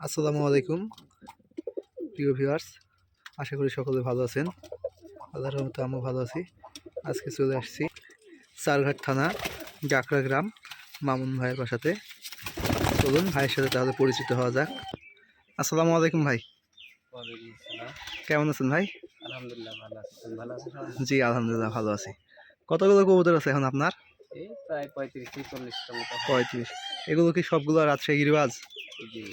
আসসালামু আলাইকুম। প্রিয় ভিউয়ার্স আশা করি সকলে ভালো আছেন। আল্লাহর রহমতে আমিও ভালো আছি। আজকে চলে আসছি চারঘাট থানা জাকরা গ্রাম মামুন ভাইয়ের বাসাতে। চলুন ভাইয়ের সাথে তাহলে পরিচিত হওয়া যাক। আসসালামু আলাইকুম ভাই। কেমন আছেন ভাই? আলহামদুলিল্লাহ ভালো আছি। ভালো আছো জি আলহামদুলিল্লাহ ভালো আছি। কতগুলো কবুতর আছে এখন আপনার? পঁয়ত্রিশ এগুলো কি সবগুলো রাজশাহী গিরিবাজ জি।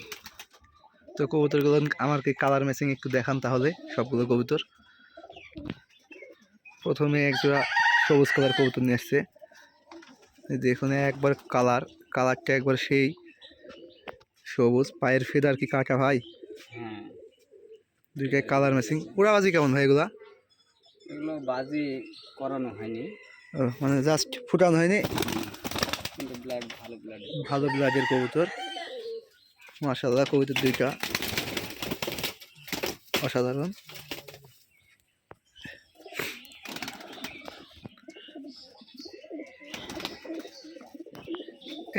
তো কবুতরগুলো আমার কি কালার ম্যাচিং একটু দেখান তাহলে সবগুলো কবুতর। প্রথমে একজোড়া সবুজ কালার কবুতর নিয়ে আসছে। এখানে একবার কালার কালারটা একবার সেই সবুজ। পায়ের ফেদার কি কাটা ভাই? হ্যাঁ। দুইটাই কালার ম্যাচিং উড়াবাজি কেমন ভাই এগুলা? এগুলো বাজি করানো হয়নি। মানে জাস্ট ফুটানো হয়নি? ভালো ব্লাডের কবুতর। মাশাল্লাহ কবুতর দুইটা। অসাধারণ।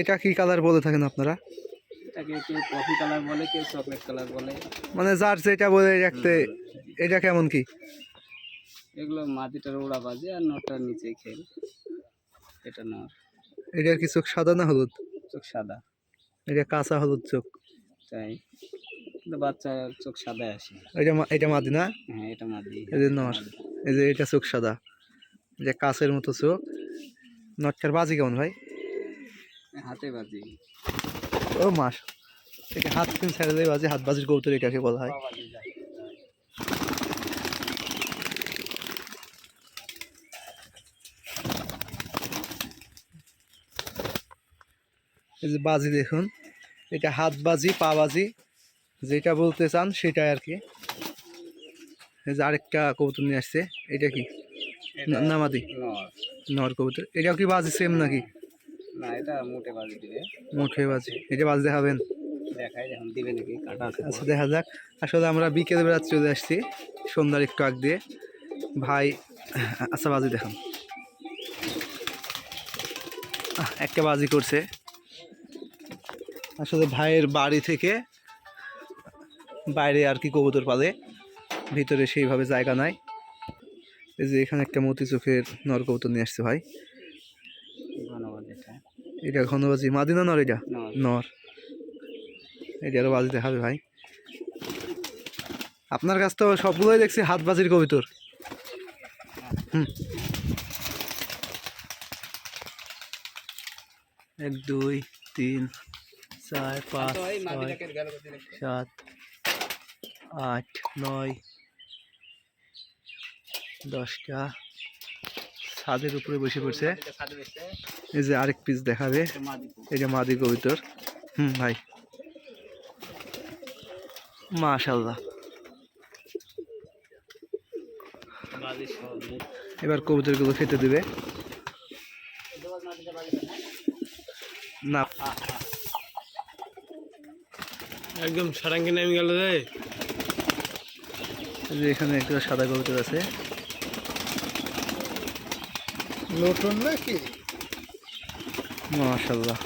এটা কি কালার বলে থাকেন আপনারা? এটাকে কেউ কফি কালার বলে কেউ চকলেট কালার বলে। মানে যার যেটা বলে রাখতে এটা কেমন কি? এগুলো মাটিটার ওড়া বাজে আর নটার নিচে খেল এটা নর। এটার কি চোখ সাদা না হলুদ? চোখ সাদা। এটা কাঁচা হলুদ চোখ। তাই কিন্তু বাচ্চার চোখ সাদা আসে এটা এটা মাদি না? হ্যাঁ এটা মাদি। এই যে নর। এই যে এটা চোখ সাদা। যে কাঁচের মতো চোখ। নটটার বাজি কেমন ভাই? হাতে বাজি। ও মাস এটা হাত তিন ছেড়ে বাজে হাত বাজির কৌতর এটাকে বলা হয়। এই যে বাজি দেখুন। এটা হাত বাজি পা বাজি যেটা বলতে চান সেটাই আর কি। এই যে আরেকটা কবুতর নিয়ে আসছে এটা কি? এটা না মাদি নর কবুতর। এটাও কি বাজি সেম নাকি? না এটা মোটে বাজি দিবে। মুঠে বাজি। এটা বাজি দেখাবেন। আচ্ছা দেখা যাক। আসলে আমরা বিকেল বেলা চলে আসছি সন্ধ্যার একটু আগ দিয়ে। ভাই আচ্ছা বাজি দেখান। একটা বাজি করছে। আসলে ভাইয়ের বাড়ি থেকে বাইরে আর কি কবুতর পালে। ভিতরে সেইভাবে জায়গা নাই। এই যে এখানে একটা মতি চোখের নর কবুতর নিয়ে আসছে ভাই। এটা। এটা ঘনবাজি। মাদিনা নর এটা? নর। নর। এটারও বাজি দেখাবে ভাই। আপনার কাছ তো সবগুলোই দেখছি হাত বাজির কবিতর। হুম। এক দুই তিন চার পাঁচ? সাত আট নয় দশটা। ছাদের উপরে বসে পড়ছে। এই যে আরেক পিস দেখাবে। এটা মাদি এই যে মাদি কবিতর। হুম ভাই। মাশাল্লাহ। এবার কবুতরগুলো খেতে দেবে। না। একদম সারাঙ্গি নেমে গেল রে। এখানে একটা সাদা কবুতর আছে। নতুন নাকি? মাশাল্লাহ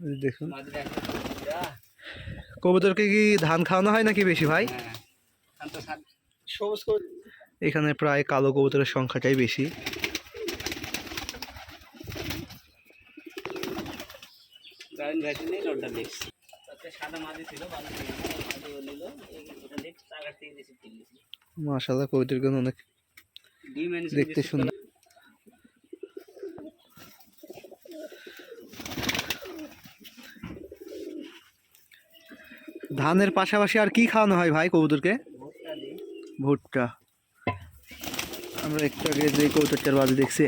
এই দেখুন। কবুতরকে কি ধান খাওয়ানো হয় নাকি বেশি ভাই? হ্যাঁ এখানে প্রায় কালো কবুতরের সংখ্যাটাই বেশি। জয়েন ভ্যাটি নেই নটা দেখছি তাতে সাদা মাদি ছিল বাজি ছিল না, মাদি ও নিল ওটা দেখ চার থেকে বেশি কিল দিছিল মাশাল্লাহ কবুতরগুলো অনেক দেখতে সুন্দর। ধানের পাশাপাশি আর কি খাওয়ানো হয় ভাই কবুতরকে? ভুট্টা ভুট্টা। আমরা একটু আগে যে কবুতরটার বাজি দেখছি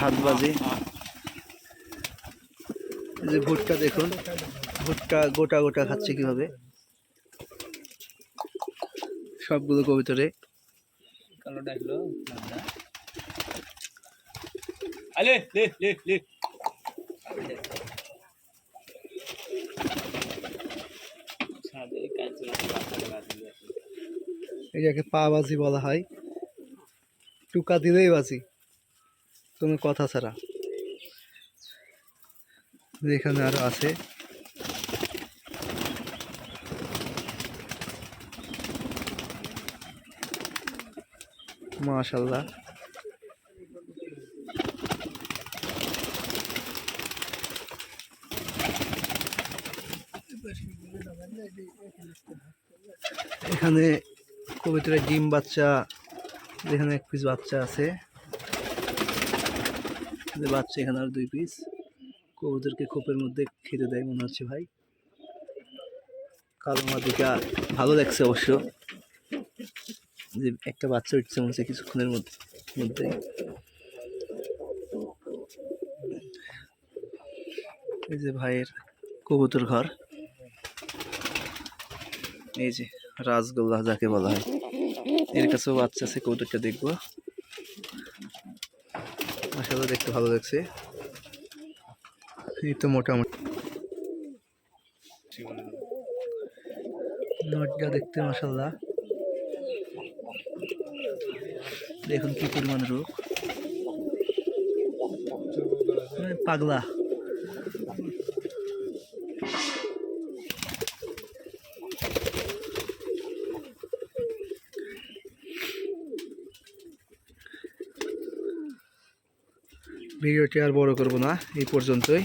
হাত বাজি। যে ভুট্টা দেখুন। ভুট্টা গোটা গোটা খাচ্ছে কীভাবে? সবগুলো কবুতরে। এটাকে পা বাজি বলা হয়। টুকা দিলেই বাজি। কোনো কথা ছাড়া। এখানে আরও আছে। মাশাল্লাহ এখানে কবিতরের ডিম বাচ্চা, এখানে এক পিস বাচ্চা আছে। বাচ্চা এখানে আর দুই পিস কবুতরকে খোপের মধ্যে খেতে দেয় মনে হচ্ছে ভাই। কালো মাদিকা ভালো লাগছে অবশ্য। যে একটা বাচ্চা উঠছে মনে হচ্ছে কিছুক্ষণের মধ্যে এই যে ভাইয়ের কবুতর ঘর। এই যে রাজগোল্লা যাকে বলা হয়। এর কাছেও বাচ্চা আছে, কবুতরটা দেখব। মাসাল্লাহ দেখতে ভালো লাগছে। এই তো মোটামুটি। নটটা দেখতে মাসাল্লাহ দেখুন কি পরিমাণ রোগ। মানে পাগলা। ভিডিওটি আর বড় করব না, এই পর্যন্তই।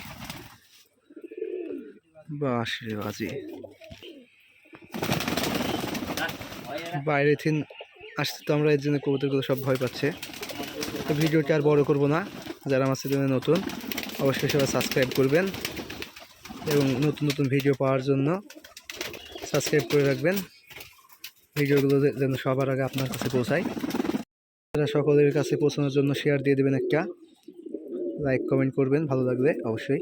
বাস রে বাজি বাইরে থেকে আসতে তো আমরা এর জন্য কবুতরগুলো সব ভয় পাচ্ছে। তো ভিডিওটি আর বড় করব না। যারা আমার চ্যানেলে নতুন, অবশ্যই সবাই সাবস্ক্রাইব করবেন এবং নতুন নতুন ভিডিও পাওয়ার জন্য সাবস্ক্রাইব করে রাখবেন। ভিডিওগুলো যেন সবার আগে আপনার কাছে পৌঁছায়। যারা সকলের কাছে পৌঁছানোর জন্য শেয়ার দিয়ে দেবেন একটা। লাইক কমেন্ট করবেন, ভালো লাগলে অবশ্যই।